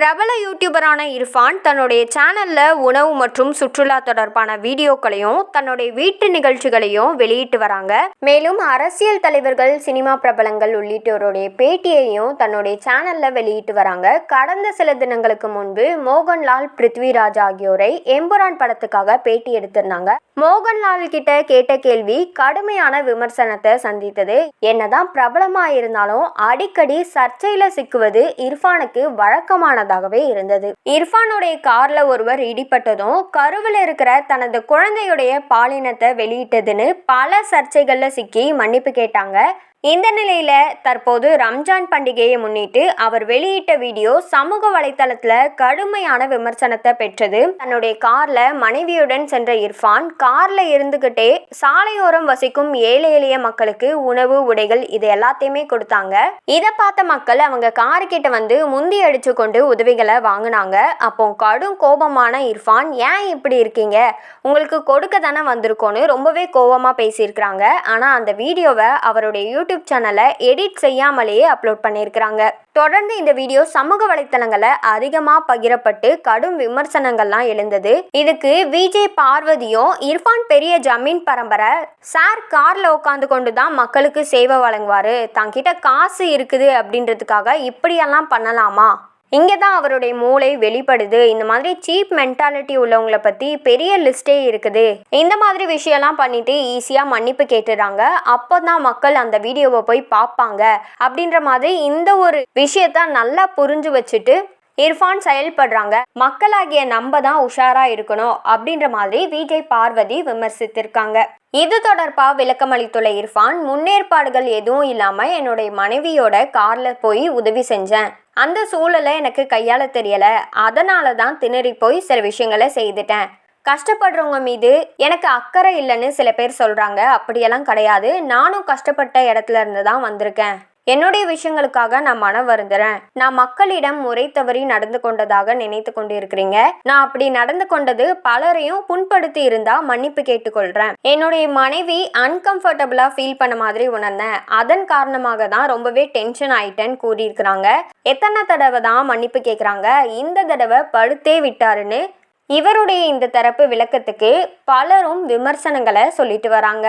பிரபல யூடியூபரான இர்ஃபான் தன்னுடைய சேனலில் உணவு மற்றும் சுற்றுலா தொடர்பான வீடியோக்களையும் தன்னுடைய வீட்டு நிகழ்ச்சிகளையும் வெளியிட்டு வராங்க. மேலும் அரசியல் தலைவர்கள் சினிமா பிரபலங்கள் உள்ளிட்டோருடைய பேட்டியையும் தன்னுடைய சேனலில் வெளியிட்டு வராங்க. கடந்த சில தினங்களுக்கு முன்பு மோகன்லால் பிருத்விராஜ் ஆகியோரை எம்புரான் படத்துக்காக பேட்டி எடுத்திருந்தாங்க. மோகன்லால் கிட்ட கேட்ட கேள்வி கடுமையான விமர்சனத்தை சந்தித்தது. என்னதான் பிரபலமாக இருந்தாலும் அடிக்கடி சர்ச்சையில் சிக்குவது இர்ஃபானுக்கு வழக்கமானது. வழக்கமானதாகவே இருந்தது. இர்ஃபானுடைய கார்ல ஒருவர் இடிபட்டதும் கருவில் இருக்கிற தனது குழந்தையுடைய பாலினத்தை வெளியிட்டதுன்னு பல சர்ச்சைகள்ல சிக்கி மன்னிப்பு கேட்டாங்க. இந்த நிலையில தற்போது ரம்ஜான் பண்டிகையை முன்னிட்டு அவர் வெளியிட்ட வீடியோ சமூக வலைத்தளத்துல கடுமையான விமர்சனத்தை பெற்றது. தன்னுடைய கார்ல மனைவியுடன் சென்ற இர்ஃபான் கார்ல இருந்துகிட்டே சாலையோரம் வசிக்கும் ஏழை எளிய மக்களுக்கு உணவு உடைகள் இது எல்லாத்தையுமே கொடுத்தாங்க. இதை பார்த்த மக்கள் அவங்க காருக்கிட்ட வந்து முந்தி அடிச்சு கொண்டு உதவிகளை வாங்கினாங்க. அப்போ கடும் கோபமான இர்ஃபான் ஏன் இப்படி இருக்கீங்க? உங்களுக்கு கொடுக்க தானே வந்திருக்கோன்னு ரொம்பவே கோபமா பேசியிருக்கிறாங்க. ஆனா அந்த வீடியோவை அவருடைய யூடியூப் யூடியூப் சேனலை எடிட் செய்யாமலேயே அப்லோட் பண்ணியிருக்கிறாங்க தொடர்ந்து இந்த வீடியோ சமூக வலைத்தளங்களில் அதிகமாக பகிரப்பட்டு கடும் விமர்சனங்கள்லாம் எழுந்தது. இதுக்கு விஜய் பார்வதியும் இர்ஃபான் பெரிய ஜமீன் பரம்பரை சார் காரில் உட்காந்து கொண்டு தான் மக்களுக்கு சேவை வழங்குவார். தங்கிட்ட காசு இருக்குது அப்படின்றதுக்காக இப்படியெல்லாம் பண்ணலாமா? இங்கே தான் அவருடைய மூளை வெளிப்படுது. இந்த மாதிரி சீப் மென்டாலிட்டி உள்ளவங்களை பற்றி பெரிய லிஸ்டே இருக்குது. இந்த மாதிரி விஷயம்லாம் பண்ணிட்டு ஈஸியாக மன்னிப்பு கேட்டுறாங்க. அப்போ தான் மக்கள் அந்த வீடியோவை போய் பார்ப்பாங்க. அப்படின்ற மாதிரி இந்த ஒரு விஷயத்த நல்லா புரிஞ்சு வச்சுட்டு இர்ஃபான் செயல்படுறாங்க. மக்களாகிய நம்ம தான் உஷாரா இருக்கணும் அப்படின்ற மாதிரி விஜய் பார்வதி விமர்சித்திருக்காங்க. இது தொடர்பா விளக்கமளித்துள்ள இர்ஃபான் முன்னேற்பாடுகள் எதுவும் இல்லாம என்னுடைய மனைவியோட கார்ல போய் உதவி செஞ்சேன். அந்த சூழலை எனக்கு கையாள தெரியல. அதனால தான் திணறி போய் சில விஷயங்களை செய்துட்டேன். கஷ்டப்படுறவங்க மீது எனக்கு அக்கறை இல்லைன்னு சில பேர் சொல்கிறாங்க அப்படியெல்லாம் கிடையாது. நானும் கஷ்டப்பட்ட இடத்துல இருந்து தான் வந்திருக்கேன். என்னுடைய விஷயங்களுக்காக நான் மன வருந்துறேன். நான் மக்களிடம் முறை தவறி நடந்து கொண்டதாக நினைத்து கொண்டு இருக்கிறீங்க நான் அப்படி நடந்து கொண்டது பலரையும் புண்படுத்தி இருந்தா மன்னிப்பு கேட்டுக்கொள்றேன். என்னுடைய மனைவி அன்கம்ஃபர்டபுளா ஃபீல் பண்ண மாதிரி உணர்ந்தேன். அதன் காரணமாக தான் ரொம்பவே டென்ஷன் ஆயிட்டேன்னு கூறியிருக்கிறாங்க. எத்தனை தடவை தான் மன்னிப்பு கேட்குறாங்க இந்த தடவை படுத்தே விட்டாருன்னு இவருடைய இந்த தரப்பு விளக்கத்துக்கு பலரும் விமர்சனங்களை சொல்லிட்டு வராங்க.